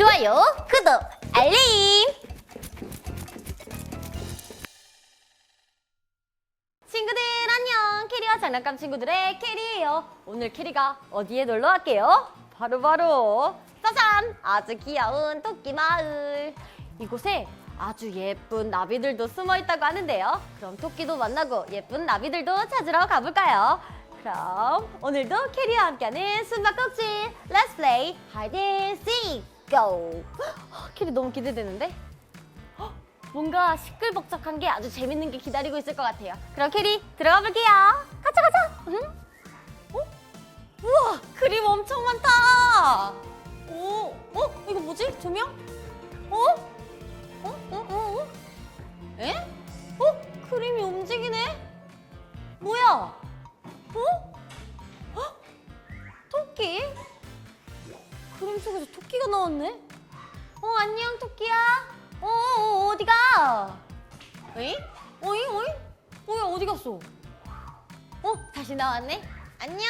좋아요, 구독, 알림. 친구들 안녕. 캐리와 장난감 친구들의 캐리예요. 오늘 캐리가 어디에 놀러 갈게요? 바로 바로 짜잔! 아주 귀여운 토끼 마을. 이곳에 아주 예쁜 나비들도 숨어 있다고 하는데요. 그럼 토끼도 만나고 예쁜 나비들도 찾으러 가볼까요? 그럼 오늘도 캐리와 함께하는 숨바꼭질 Let's play hide and seek 헉, 캐리 너무 기대되는데? 헉, 뭔가 시끌벅적한 게 아주 재밌는 게 기다리고 있을 것 같아요 그럼 캐리 들어가 볼게요 가자 가자 응? 어? 우와 그림 엄청 많다 오, 어? 이거 뭐지? 조명? 어? 어? 어? 어? 어? 에? 어? 그림이 움직이네? 뭐야? 어? 그림 속에서 토끼가 나왔네? 어, 안녕, 토끼야. 어, 어, 어 디 가? 어이? 어이, 어이? 뭐야, 어디 갔어? 어, 다시 나왔네? 안녕.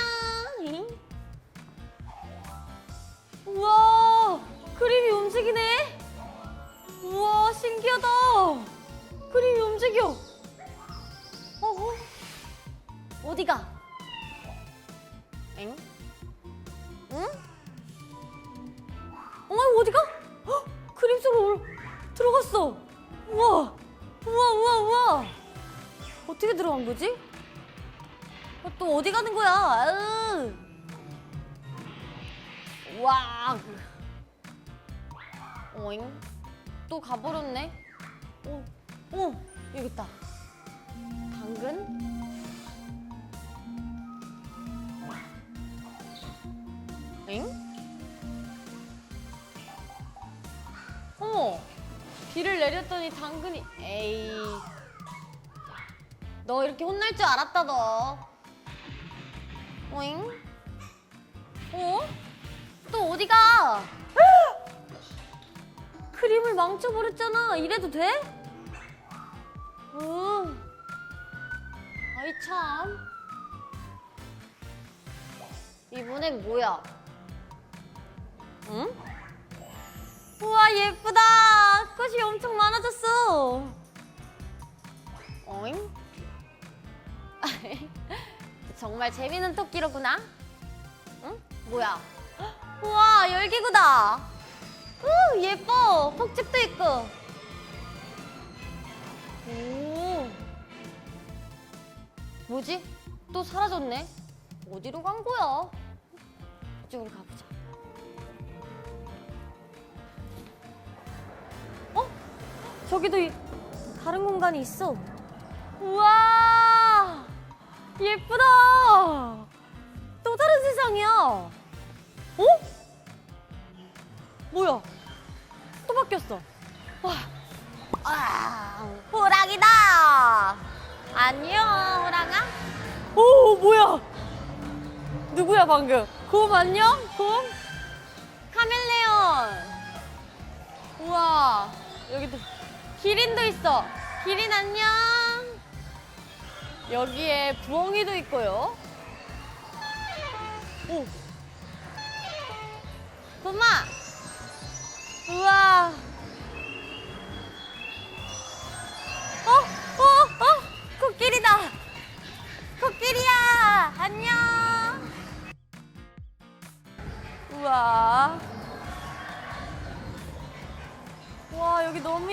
잉? 우와, 그림이 움직이네? 우와, 신기하다. 그림이 움직여. 어, 어? 어디 가? 엥? 응? 들어갔어. 우와, 우와, 우와, 우와. 어떻게 들어간 거지? 어, 또 어디 가는 거야? 아으. 와. 오잉. 또 가버렸네. 어, 어, 여기 있다. 당근? 엥? 비를 내렸더니 당근이 에이. 너 이렇게 혼날 줄 알았다 너. 오잉? 어? 또 어디 가? 그림을 망쳐버렸잖아. 이래도 돼? 응. 아이 참. 이번엔 뭐야? 응? 우와 예쁘다. 꽃이 엄청 많아졌어. 어잉? 정말 재밌는 토끼로구나. 응? 뭐야? 우와 열기구다. 우 예뻐. 폭죽도 있고. 오. 뭐지? 또 사라졌네. 어디로 간 거야? 이쪽으로 가보자. 저기도 이- 다른 공간이 있어. 우와! 예쁘다! 또 다른 세상이야. 어? 뭐야? 또 바뀌었어. 와. 아, 호랑이다! 안녕, 호랑아. 오, 뭐야? 누구야 방금? 곰 안녕? 곰? 카멜레온. 우와 여기도 기린도 있어. 기린 안녕. 여기에 부엉이도 있고요. 오. 곰아. 우와. 어?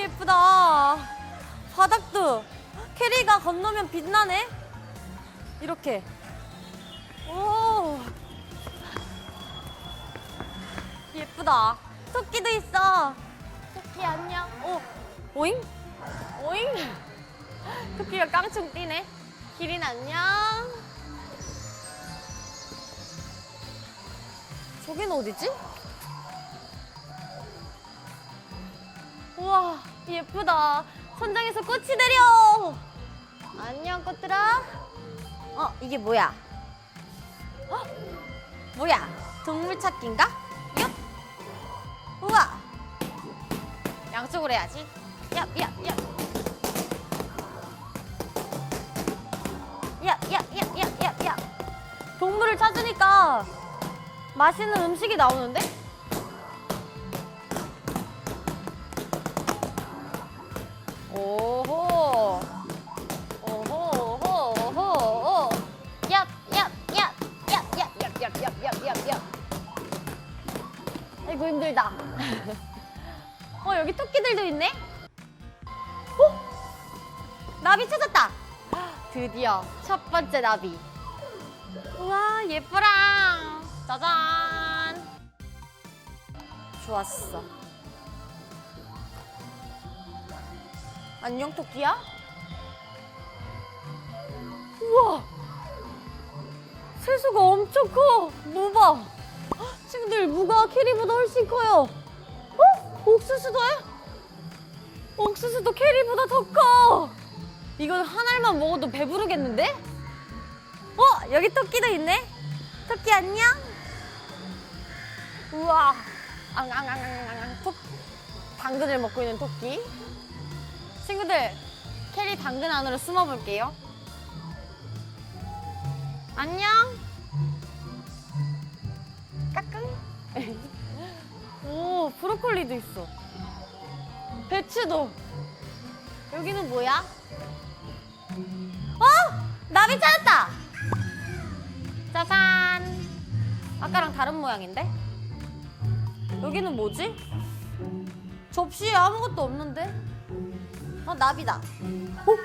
예쁘다. 바닥도 캐리가 건너면 빛나네? 이렇게. 오. 예쁘다. 토끼도 있어. 토끼 안녕. 오. 오잉? 오잉? 토끼가 깡총 뛰네. 기린 안녕. 저긴 어디지? 우와 예쁘다. 천장에서 꽃이 내려. 안녕 꽃들아. 어 이게 뭐야? 어? 뭐야? 동물 찾기인가? 얍! 우와! 양쪽으로 해야지. 얍 얍얍! 얍얍얍얍얍얍! 동물을 찾으니까 맛있는 음식이 나오는데? 오호호. 오호호호호. 얍, 얍, 얍, 얍, 얍, 얍, 얍, 얍, 얍, 얍, 얍. 아이고 힘들다. 어 여기 토끼들도 있네. 어? 나비 찾았다. 드디어 첫 번째 나비. 우와 예쁘랑. 짜잔. 좋았어. 안녕 토끼야? 우와 세수가 엄청 커. 무 봐. 헉, 친구들 무가 캐리보다 훨씬 커요. 어? 옥수수도 해? 옥수수도 캐리보다 더 커. 이건 한 알만 먹어도 배부르겠는데? 어 여기 토끼도 있네. 토끼 안녕. 우와. 앙앙앙앙앙. 토 당근을 먹고 있는 토끼. 친구들, 캐리 당근 안으로 숨어 볼게요. 안녕. 까꿍. 오, 브로콜리도 있어. 배추도. 여기는 뭐야? 어? 나비 찾았다. 짜잔. 아까랑 다른 모양인데? 여기는 뭐지? 접시에 아무것도 없는데? 어, 나비다. 어?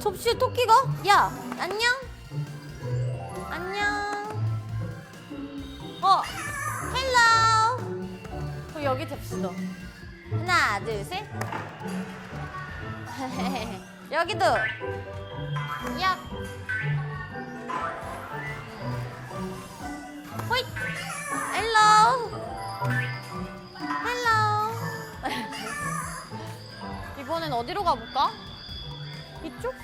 접시에 토끼가? 야, 안녕? 안녕? 어, 헬로. 어, 여기 접시도. 하나, 둘, 셋. 여기도. 야. 호잇. 이번엔 어디로 가볼까? 이쪽?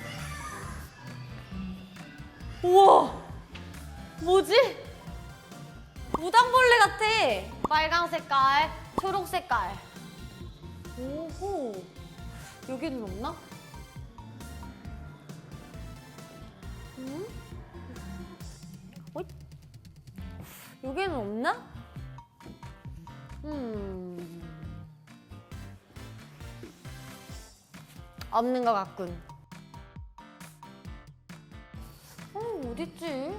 우와! 뭐지? 무당벌레 같아. 빨강 색깔, 초록 색깔. 오호. 여기는 없나? 음? 어이? 여기는 없나? 음. 없는 것 같군. 어, 어딨지?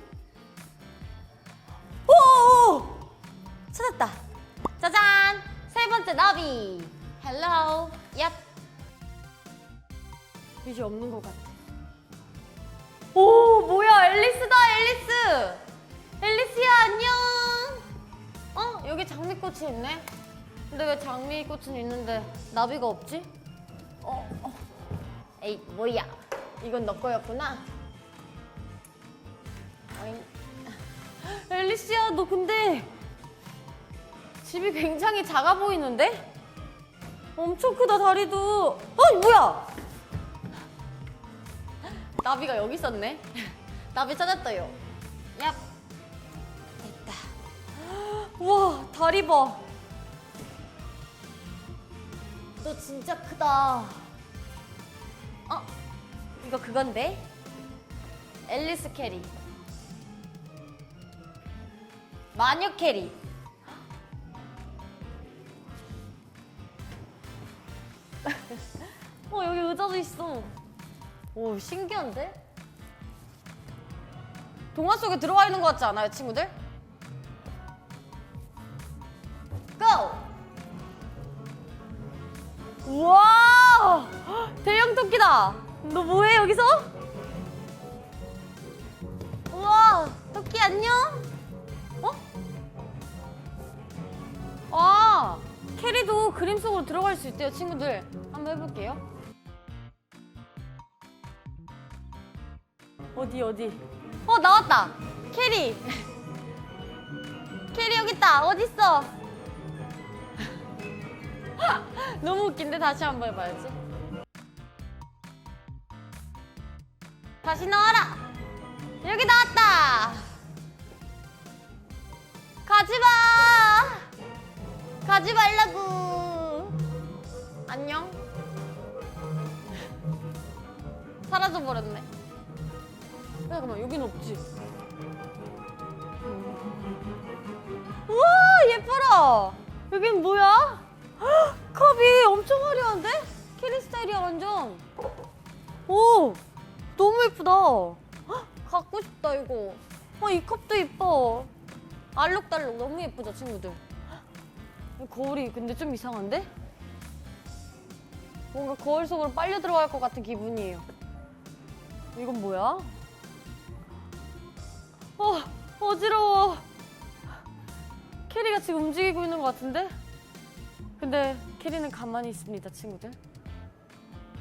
오! 찾았다. 짜잔! 세 번째 나비. 헬로. 얍. 이제 없는 것 같아. 오, 뭐야? 앨리스다, 앨리스! 앨리스야, 안녕! 어? 여기 장미꽃이 있네? 근데 왜 장미꽃은 있는데 나비가 없지? 에이, 뭐야? 이건 너 거였구나. 어잉. 앨리스야, 너 근데 집이 굉장히 작아 보이는데? 엄청 크다, 다리도. 어, 뭐야? 나비가 여기 있었네. 나비 찾았어요. 얍. 됐다. 우와, 다리 봐. 너 진짜 크다. 어? 이거 그건데? 앨리스 캐리. 마녀 캐리. 어, 여기 의자도 있어. 오, 신기한데? 동화 속에 들어와 있는 것 같지 않아요, 친구들? 토끼다! 너 뭐해, 여기서? 우와! 토끼 안녕? 어? 아! 캐리도 그림 속으로 들어갈 수 있대요, 친구들. 한번 해볼게요. 어디, 어디? 어, 나왔다! 캐리! 캐리 여기 있다! 어딨어? 너무 웃긴데 다시 한번 해봐야지. 다시 나와라. 여기 나왔다. 가지 마. 가지 말라고. 안녕. 사라져 버렸네. 잠깐만 여기는 없지. 우와 예뻐라. 여긴 뭐야? 헉, 컵이 엄청 화려한데? 캐리 스타일이야 완전. 오 너무 예쁘다. 헉, 갖고 싶다 이거. 어, 이 컵도 예뻐. 알록달록 너무 예쁘죠 친구들. 헉, 거울이 근데 좀 이상한데? 뭔가 거울 속으로 빨려 들어갈 것 같은 기분이에요. 이건 뭐야? 어 어지러워. 캐리가 지금 움직이고 있는 것 같은데? 근데 캐리는 가만히 있습니다, 친구들.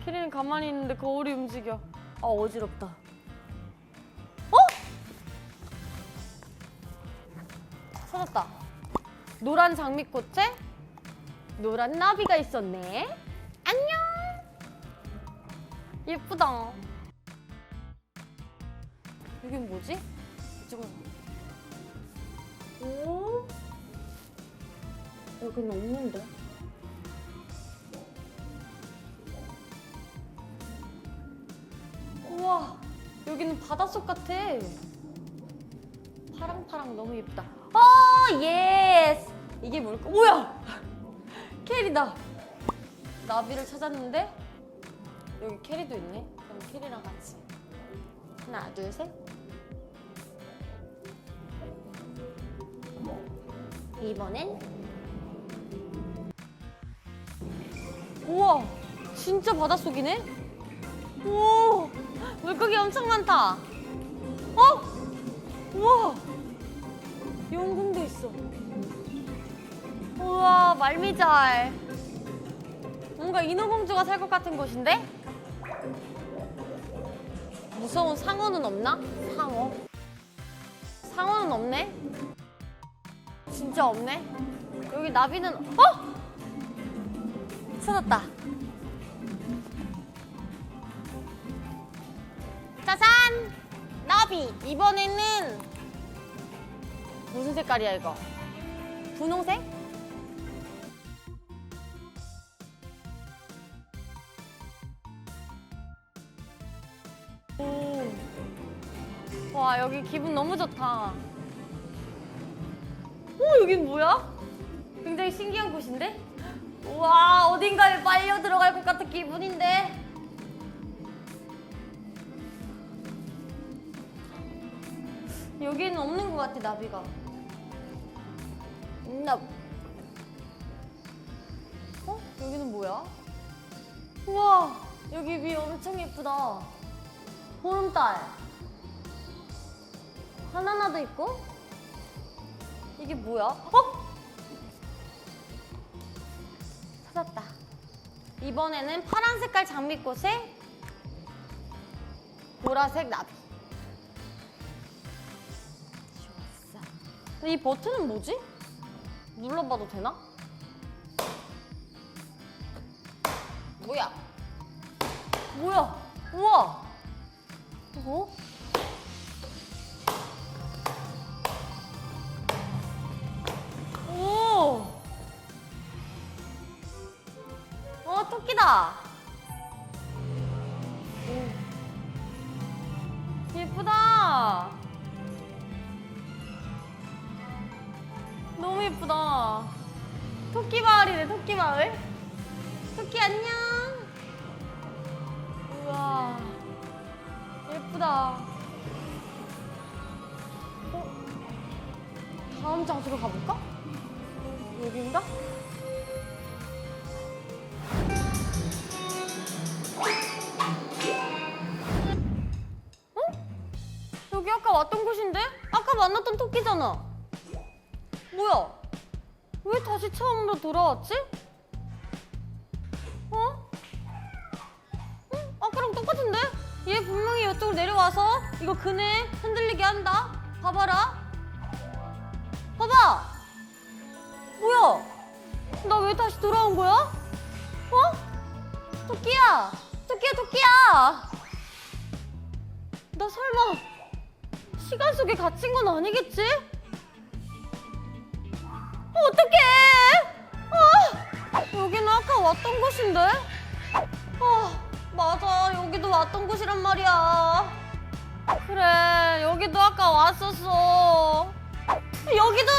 캐리는 가만히 있는데 거울이 움직여. 아, 어지럽다. 어? 찾았다. 노란 장미꽃에 노란 나비가 있었네. 안녕. 예쁘다. 여긴 뭐지? 이쪽은 오? 여긴 없는데. 우와, 여기는 바닷속 같아. 파랑파랑 너무 예쁘다. 어, 예스! 이게 뭘까? 뭐야! 캐리다. 나비를 찾았는데 여기 캐리도 있네. 그럼 캐리랑 같이. 하나, 둘, 셋. 이번엔 우와 진짜 바닷속이네 오 물고기 엄청 많다. 어? 우와! 용궁도 있어. 우와 말미잘. 뭔가 인어공주가 살 것 같은 곳인데? 무서운 상어는 없나? 상어. 상어는 없네? 진짜 없네. 여기 나비는 어? 찾았다. 나비. 이번에는 무슨 색깔이야 이거? 분홍색? 오. 와 여기 기분 너무 좋다. 어, 여긴 뭐야? 굉장히 신기한 곳인데? 우와, 어딘가에 빨려 들어갈 것 같은 기분인데? 여기는 없는 것 같아, 나비가. 나. 어? 여기는 뭐야? 우와, 여기 위 엄청 예쁘다. 보름달. 바나나도 있고? 이게 뭐야? 어? 찾았다. 이번에는 파란 색깔 장미꽃에 보라색 나비. 이 버튼은 뭐지? 눌러봐도 되나? 뭐야? 뭐야? 우와! 어? 오! 어, 토끼다! 오. 예쁘다! 너무 예쁘다. 토끼 마을이네, 토끼 마을. 토끼 안녕! 우와. 예쁘다. 어? 다음 장소로 가볼까? 여기인가? 어? 여기 아까 왔던 곳인데? 아까 만났던 토끼잖아. 뭐야? 왜 다시 처음으로 돌아왔지? 어? 응? 아까랑 똑같은데? 얘 분명히 이쪽으로 내려와서 이거 그네 흔들리게 한다. 봐봐라. 봐봐! 뭐야? 나 왜 다시 돌아온 거야? 어? 토끼야! 토끼야, 토끼야! 나 설마 시간 속에 갇힌 건 아니겠지? 어, 어떡해! 아! 여기는 아까 왔던 곳인데? 아, 맞아. 여기도 왔던 곳이란 말이야. 그래, 여기도 아까 왔었어. 여기도!